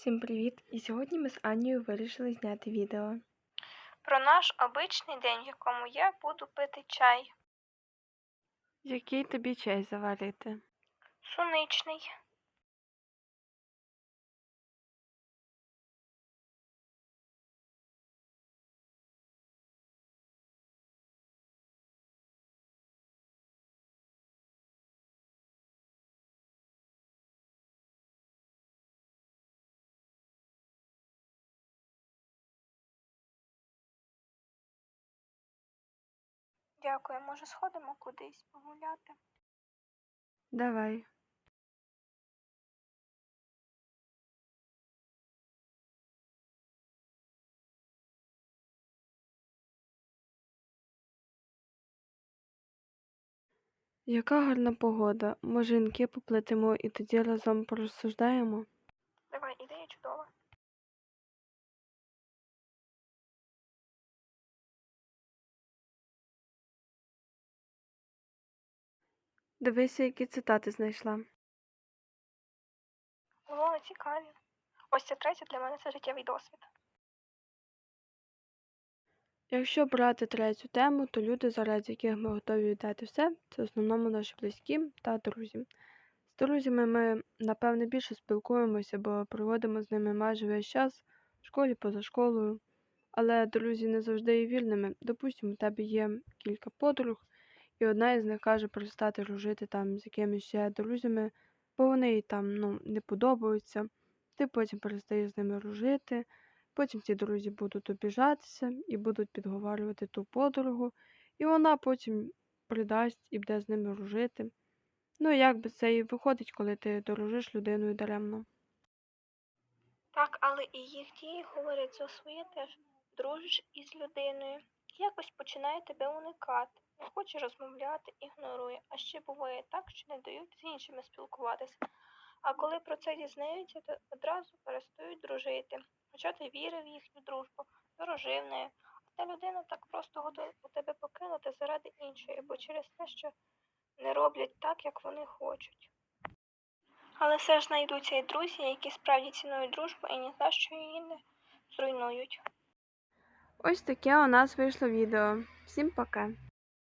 Всім привіт! І сьогодні ми з Анією вирішили зняти відео. Про наш обичний день, в якому я буду пити чай. Який тобі чай заварити? Суничний. Дякую. Може, сходимо кудись погуляти? Давай. Яка гарна погода. Може, інки поплетемо і тоді разом порозсуждаємо? Давай, ідея чудова. Дивися, які цитати знайшла. О, цікаві. Ось це третє для мене це життєвий досвід. Якщо брати третю тему, то люди, заради яких ми готові віддати все, це в основному наші близькі та друзі. З друзями ми, напевне, більше спілкуємося, бо проводимо з ними майже весь час в школі, поза школою. Але друзі не завжди є вільними. Допустимо, у тебе є кілька подруг, і одна із них каже перестати дружити там з якимись ще друзями, бо вони їй там ну, не подобаються. Ти потім перестаєш з ними дружити. Потім ці друзі будуть обіжатися і будуть підговорювати ту подругу, і вона потім придасть і буде з ними дружити. Ну, як би це і виходить, коли ти дорожиш людиною даремно. Так, але і їх дії говорять за своє теж. Дружиш із людиною, якось починає тебе уникати, не хоче розмовляти, ігнорує. А ще буває так, що не дають з іншими спілкуватися. А коли про це дізнаються, то одразу перестають дружити. Хоча ти вірив в їхню дружбу, дорожив нею. А та людина так просто готова тебе покинути заради іншої, або через те, що не роблять так, як вони хочуть. Але все ж знайдуться і друзі, які справді цінують дружбу і ні за що її не зруйнують. Ось таке у нас вийшло відео. Всім пока!